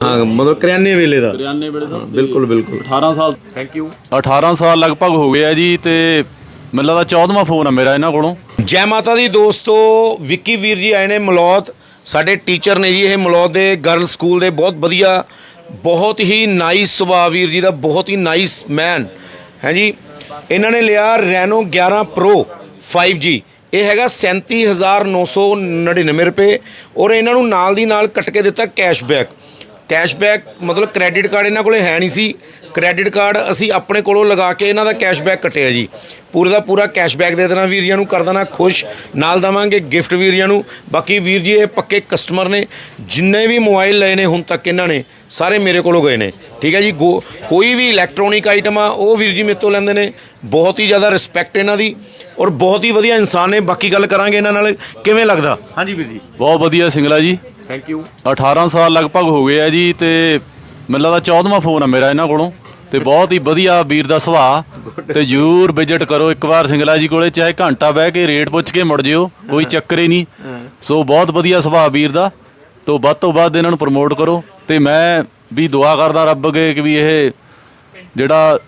ਹਾਂ ਮਤਲਬ ਕਰਿਆਨੇ ਵੇਲੇ ਦਾ। ਕਰਿਆਨੇ ਵੇਲੇ ਦਾ ਬਿਲਕੁਲ ਬਿਲਕੁਲ। 18 ਸਾਲ ਥੈਂਕ ਯੂ 18 ਸਾਲ ਲਗਭਗ ਹੋ ਗਏ ਆ ਜੀ ਤੇ ਮੈਨੂੰ ਲੱਗਦਾ 14ਵਾਂ ਫੋਨ ਆ ਮੇਰਾ ਇਹਨਾਂ ਕੋਲੋਂ। ਜੈ ਮਾਤਾ ਦੀ ਦੋਸਤੋ ਵਿੱਕੀ ਵੀਰ ਜੀ ਆਏ ਨੇ ਮਲੌਦ। ਸਾਡੇ ਟੀਚਰ ਨੇ ਜੀ ਇਹ ਮਲੌਦ ਦੇ ਗਰਲ ਸਕੂਲ ਦੇ ਬਹੁਤ ਵਧੀਆ ਬਹੁਤ ਹੀ ਨਾਈਸ ਸੁਭਾਅ ਵੀਰ ਜੀ ਦਾ ਬਹੁਤ ਹੀ ਨਾਈਸ ਮੈਨ ਹੈ ਜੀ? ਇਹਨਾਂ ਨੇ ਲਿਆ ਰੈਨੋ 11 ਪ੍ਰੋ 5G ਇਹ ਹੈਗਾ 37999 ਰੁਪਏ ਔਰ ਇਹਨਾਂ ਨੂੰ ਨਾਲ ਦੀ ਨਾਲ ਕੱਟ ਕੇ ਦਿੱਤਾ ਕੈਸ਼ਬੈਕ ਕੈਸ਼ਬੈਕ ਮਤਲਬ ਕ੍ਰੈਡਿਟ ਕਾਰਡ ਇਹਨਾਂ ਕੋਲੇ ਹੈ ਨਹੀਂ ਸੀ। ਕ੍ਰੈਡਿਟ ਕਾਰਡ ਅਸੀਂ ਆਪਣੇ ਕੋਲੋਂ ਲਗਾ ਕੇ ਇਹਨਾਂ ਦਾ ਕੈਸ਼ਬੈਕ ਕੱਟਿਆ ਜੀ। ਪੂਰੇ ਦਾ ਪੂਰਾ ਕੈਸ਼ਬੈਕ ਦੇ ਦੇਣਾ ਵੀਰ ਜੀਆਂ ਨੂੰ ਕਰ ਦੇਣਾ ਖੁਸ਼। ਨਾਲ ਦਵਾਂਗੇ ਗਿਫਟ ਵੀਰ ਜੀਆਂ ਨੂੰ। ਬਾਕੀ ਵੀਰ ਜੀ, ਇਹ ਪੱਕੇ ਕਸਟਮਰ ਨੇ। ਜਿੰਨੇ ਵੀ ਮੋਬਾਈਲ ਲਏ ਨੇ ਹੁਣ ਤੱਕ ਇਹਨਾਂ ਨੇ, ਸਾਰੇ ਮੇਰੇ ਕੋਲੋਂ ਗਏ ਨੇ। ਠੀਕ ਹੈ ਜੀ, ਗੋ- ਕੋਈ ਵੀ ਇਲੈਕਟ੍ਰੋਨਿਕ ਆਈਟਮ ਆ, ਉਹ ਵੀਰ ਜੀ ਮੇਰੇ ਤੋਂ ਲੈਂਦੇ ਨੇ। ਬਹੁਤ ਹੀ ਜ਼ਿਆਦਾ ਰਿਸਪੈਕਟ ਇਹਨਾਂ ਦੀ ਔਰ ਬਹੁਤ ਹੀ ਵਧੀਆ ਇਨਸਾਨ ਨੇ। ਬਾਕੀ ਗੱਲ ਕਰਾਂਗੇ ਇਹਨਾਂ ਨਾਲ, ਕਿਵੇਂ ਲੱਗਦਾ? ਹਾਂਜੀ ਵੀਰ ਜੀ। ਬਹੁਤ ਵਧੀਆ ਸਿੰਗਲਾ ਜੀ। ਥੈਂਕ ਯੂ 18 ਸਾਲ ਲਗਭਗ ਹੋ ਗਏ ਆ ਜੀ ਤੇ ਮੈਨੂੰ ਲੱਗਦਾ 14ਵਾਂ ਫੋਨ ਆ ਮੇਰਾ ਇਹਨਾਂ ਕੋਲੋਂ ਤੇ ਬਹੁਤ ਹੀ ਵਧੀਆ ਵੀਰ ਦਾ ਸੁਭਾਅ। ਤੇ ਜਰੂਰ ਵਿਜ਼ਿਟ ਕਰੋ ਇੱਕ ਵਾਰ ਸਿੰਗਲਾ ਜੀ ਕੋਲੇ ਚਾਹੇ ਘੰਟਾ ਬਹਿ ਕੇ ਰੇਟ ਪੁੱਛ ਕੇ ਮੁੜ ਜਿਓ ਕੋਈ ਚੱਕਰ ਹੀ ਨਹੀਂ। ਸੋ ਬਹੁਤ ਵਧੀਆ ਸੁਭਾਅ ਵੀਰ ਦਾ। ਤੋਂ ਵੱਧ ਤੋਂ ਵੱਧ ਇਹਨਾਂ ਨੂੰ ਪ੍ਰਮੋਟ ਕਰੋ ਤੇ ਮੈਂ ਵੀ ਦੁਆ ਕਰਦਾ ਰੱਬ ਅੱਗੇ ਕਿ ਵੀ ਇਹ ਜਿਹੜਾ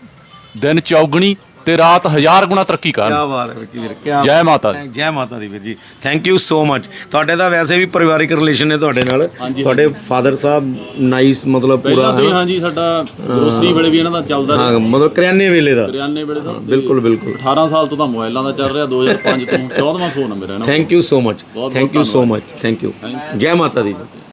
ਦਿਨ ਚੌਗਣੀ ਤੇ ਰਾਤ ਹਜ਼ਾਰ ਗੁਣਾ ਤਰੱਕੀ ਕਰਨ। ਕੀ ਬਾਤ ਹੈ ਵਿੱਕੀ ਵੀਰ ਕੀ ਜੈ ਮਾਤਾ ਦੀ। ਜੈ ਮਾਤਾ ਦੀ ਵੀਰ ਜੀ। ਥੈਂਕ ਯੂ ਸੋ ਮਚ ਤੁਹਾਡੇ ਦਾ ਵੈਸੇ ਵੀ ਪਰਿਵਾਰਿਕ ਰਿਲੇਸ਼ਨ ਨੇ ਤੁਹਾਡੇ ਨਾਲ। ਤੁਹਾਡੇ ਫਾਦਰ ਸਾਹਿਬ ਨਾਈਸ ਮਤਲਬ ਪੂਰਾ ਹੀ ਹਾਂਜੀ ਸਾਡਾ ਗਰੋਸਰੀ ਵੇਲੇ ਵੀ ਇਹਨਾਂ ਦਾ ਚੱਲਦਾ ਰਿਹਾ। ਹਾਂ ਮਤਲਬ ਕਰਿਆਨੇ ਵੇਲੇ ਦਾ। ਕਰਿਆਨੇ ਵੇਲੇ ਦਾ ਬਿਲਕੁਲ ਬਿਲਕੁਲ। 18 ਸਾਲ ਤੋਂ ਤਾਂ ਮੋਬਾਈਲਾਂ ਦਾ ਚੱਲ ਰਿਹਾ 2005 ਤੋਂ 14ਵਾਂ ਫੋਨ ਆ ਮੇਰਾ ਇਹਨਾਂ thank you so much thank you so much thank you ਜੈ ਮਾਤਾ ਦੀ।